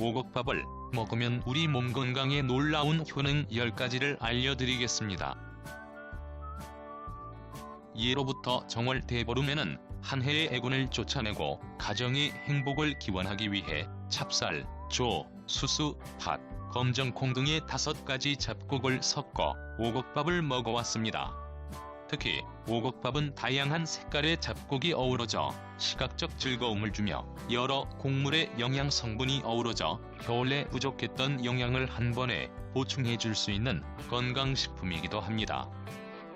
오곡밥을 먹으면 우리 몸 건강에 놀라운 효능 10가지를 알려드리겠습니다. 예로부터 정월 대보름에는 한 해의 애군을 쫓아내고 가정의 행복을 기원하기 위해 찹쌀, 조, 수수, 팥, 검정콩 등의 다섯 가지 잡곡을 섞어 오곡밥을 먹어왔습니다. 특히 오곡밥은 다양한 색깔의 잡곡이 어우러져 시각적 즐거움을 주며 여러 곡물의 영양 성분이 어우러져 겨울에 부족했던 영양을 한 번에 보충해 줄 수 있는 건강식품이기도 합니다.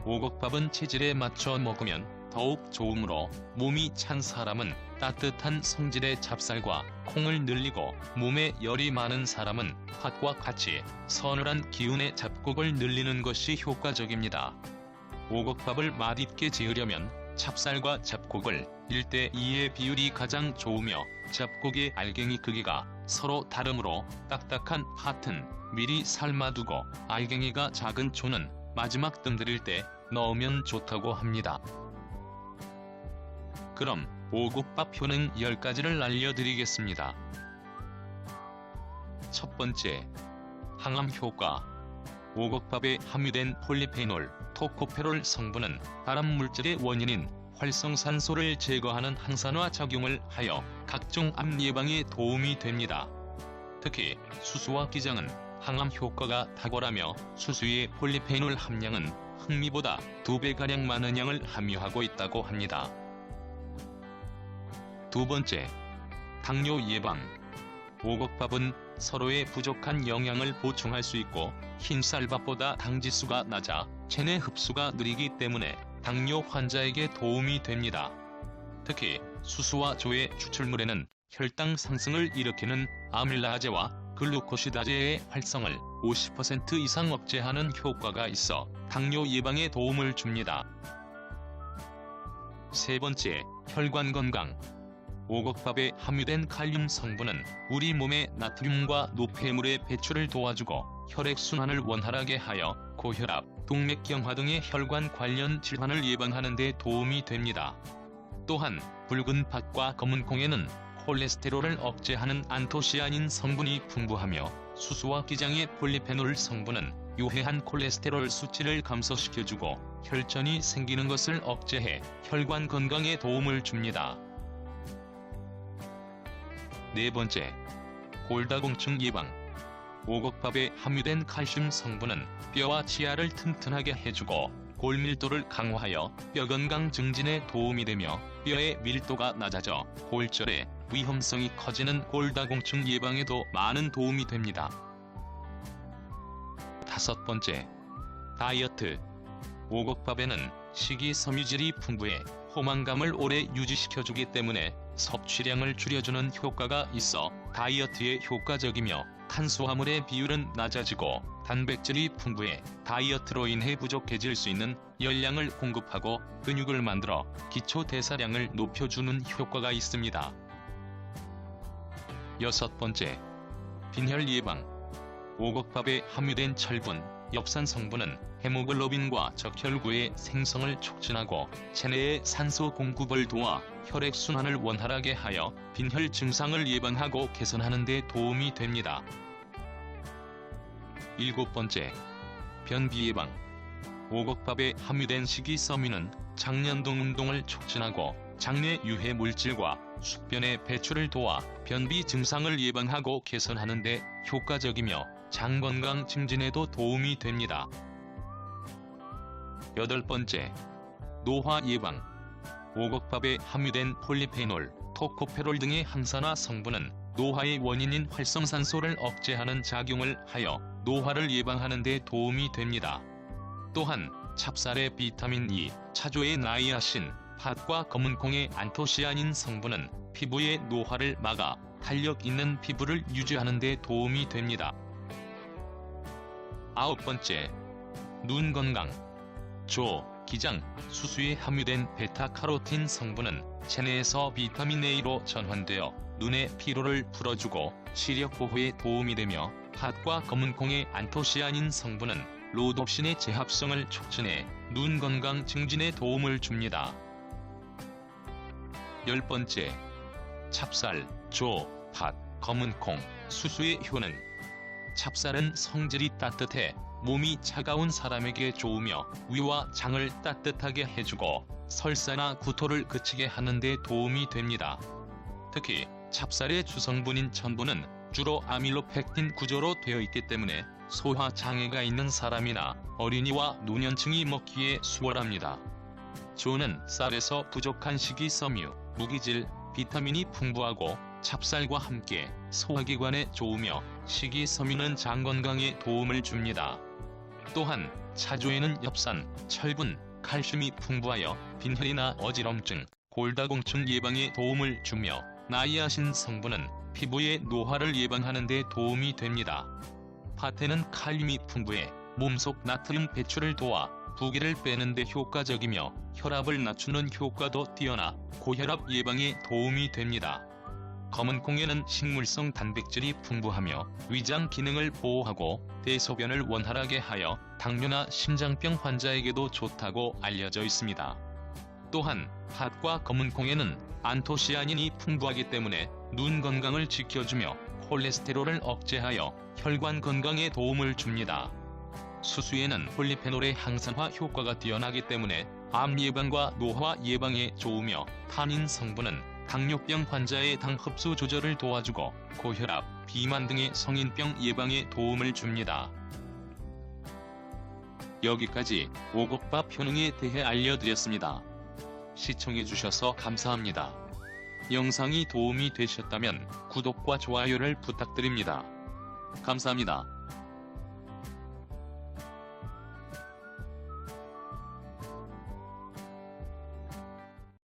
오곡밥은 체질에 맞춰 먹으면 더욱 좋으므로 몸이 찬 사람은 따뜻한 성질의 찹쌀과 콩을 늘리고 몸에 열이 많은 사람은 팥과 같이 서늘한 기운의 잡곡을 늘리는 것이 효과적입니다. 오곡밥을 맛있게 지으려면 찹쌀과 잡곡을 1대 2의 비율이 가장 좋으며 잡곡의 알갱이 크기가 서로 다르므로 딱딱한 팥은 미리 삶아두고 알갱이가 작은 초는 마지막 뜸 들일 때 넣으면 좋다고 합니다. 그럼 오곡밥 효능 10가지를 알려드리겠습니다. 첫 번째, 항암 효과. 오곡밥에 함유된 폴리페놀, 토코페롤 성분은 발암 물질의 원인인 활성산소를 제거하는 항산화 작용을 하여 각종 암 예방에 도움이 됩니다. 특히 수수와 기장은 항암 효과가 탁월하며 수수의 폴리페놀 함량은 흑미보다 2배가량 많은 양을 함유하고 있다고 합니다. 두 번째, 당뇨 예방. 오곡밥은 서로의 부족한 영양을 보충할 수 있고 흰쌀밥보다 당지수가 낮아 체내 흡수가 느리기 때문에 당뇨 환자에게 도움이 됩니다. 특히 수수와 조의 추출물에는 혈당 상승을 일으키는 아밀라제와 글루코시다제의 활성을 50% 이상 억제하는 효과가 있어 당뇨 예방에 도움을 줍니다. 세 번째, 혈관 건강. 오곡밥에 함유된 칼륨 성분은 우리 몸의 나트륨과 노폐물의 배출을 도와주고 혈액순환을 원활하게 하여 고혈압, 동맥경화 등의 혈관 관련 질환을 예방하는 데 도움이 됩니다. 또한 붉은 팥과 검은 콩에는 콜레스테롤을 억제하는 안토시아닌 성분이 풍부하며 수수와 기장의 폴리페놀 성분은 유해한 콜레스테롤 수치를 감소시켜주고 혈전이 생기는 것을 억제해 혈관 건강에 도움을 줍니다. 네 번째, 골다공증 예방. 오곡밥에 함유된 칼슘 성분은 뼈와 치아를 튼튼하게 해주고 골밀도를 강화하여 뼈 건강 증진에 도움이 되며 뼈의 밀도가 낮아져 골절의 위험성이 커지는 골다공증 예방에도 많은 도움이 됩니다. 다섯 번째, 다이어트. 오곡밥에는 식이섬유질이 풍부해 포만감을 오래 유지시켜주기 때문에 섭취량을 줄여주는 효과가 있어 다이어트에 효과적이며 탄수화물의 비율은 낮아지고 단백질이 풍부해 다이어트로 인해 부족해질 수 있는 열량을 공급하고 근육을 만들어 기초 대사량을 높여주는 효과가 있습니다. 여섯 번째, 빈혈 예방. 오곡밥에 함유된 철분, 엽산 성분은 헤모글로빈과 적혈구의 생성을 촉진하고 체내의 산소 공급을 도와 혈액순환을 원활하게 하여 빈혈 증상을 예방하고 개선하는 데 도움이 됩니다. 일곱 번째, 변비 예방. 오곡밥에 함유된 식이섬유는 장년동 운동을 촉진하고 장내 유해 물질과 숙변의 배출을 도와 변비 증상을 예방하고 개선하는 데 효과적이며 장 건강 증진에도 도움이 됩니다. 여덟 번째, 노화 예방. 오곡밥에 함유된 폴리페놀, 토코페롤 등의 항산화 성분은 노화의 원인인 활성산소를 억제하는 작용을 하여 노화를 예방하는 데 도움이 됩니다. 또한 찹쌀의 비타민 E, 차조의 나이아신, 팥과 검은콩의 안토시아닌 성분은 피부의 노화를 막아 탄력 있는 피부를 유지하는 데 도움이 됩니다. 아홉 번째, 눈 건강. 조, 기장, 수수에 함유된 베타카로틴 성분은 체내에서 비타민 A로 전환되어 눈의 피로를 풀어주고 시력 보호에 도움이 되며 팥과 검은콩의 안토시아닌 성분은 로독신의 재합성을 촉진해 눈 건강 증진에 도움을 줍니다. 열 번째, 찹쌀, 조, 팥, 검은콩, 수수의 효능 찹쌀은 성질이 따뜻해 몸이 차가운 사람에게 좋으며 위와 장을 따뜻하게 해주고 설사나 구토를 그치게 하는 데 도움이 됩니다. 특히 찹쌀의 주성분인 천분은 주로 아밀로펙틴 구조로 되어 있기 때문에 소화 장애가 있는 사람이나 어린이와 노년층이 먹기에 수월합니다. 조는 쌀에서 부족한 식이섬유, 무기질, 비타민이 풍부하고 찹쌀과 함께 소화기관에 좋으며 식이섬유는 장 건강에 도움을 줍니다. 또한 차조에는 엽산, 철분, 칼슘이 풍부하여 빈혈이나 어지럼증, 골다공증 예방에 도움을 주며 나이아신 성분은 피부의 노화를 예방하는 데 도움이 됩니다. 팥에는 칼륨이 풍부해 몸속 나트륨 배출을 도와 부기를 빼는 데 효과적이며 혈압을 낮추는 효과도 뛰어나 고혈압 예방에 도움이 됩니다. 검은 콩에는 식물성 단백질이 풍부하며 위장 기능을 보호하고 대소변을 원활하게 하여 당뇨나 심장병 환자에게도 좋다고 알려져 있습니다. 또한 팥과 검은 콩에는 안토시아닌이 풍부하기 때문에 눈 건강을 지켜주며 콜레스테롤을 억제하여 혈관 건강에 도움을 줍니다. 수수에는 폴리페놀의 항산화 효과가 뛰어나기 때문에 암 예방과 노화 예방에 좋으며 타닌 성분은 당뇨병 환자의 당 흡수 조절을 도와주고 고혈압, 비만 등의 성인병 예방에 도움을 줍니다. 여기까지 오곡밥 효능에 대해 알려드렸습니다. 시청해주셔서 감사합니다. 영상이 도움이 되셨다면 구독과 좋아요를 부탁드립니다. 감사합니다.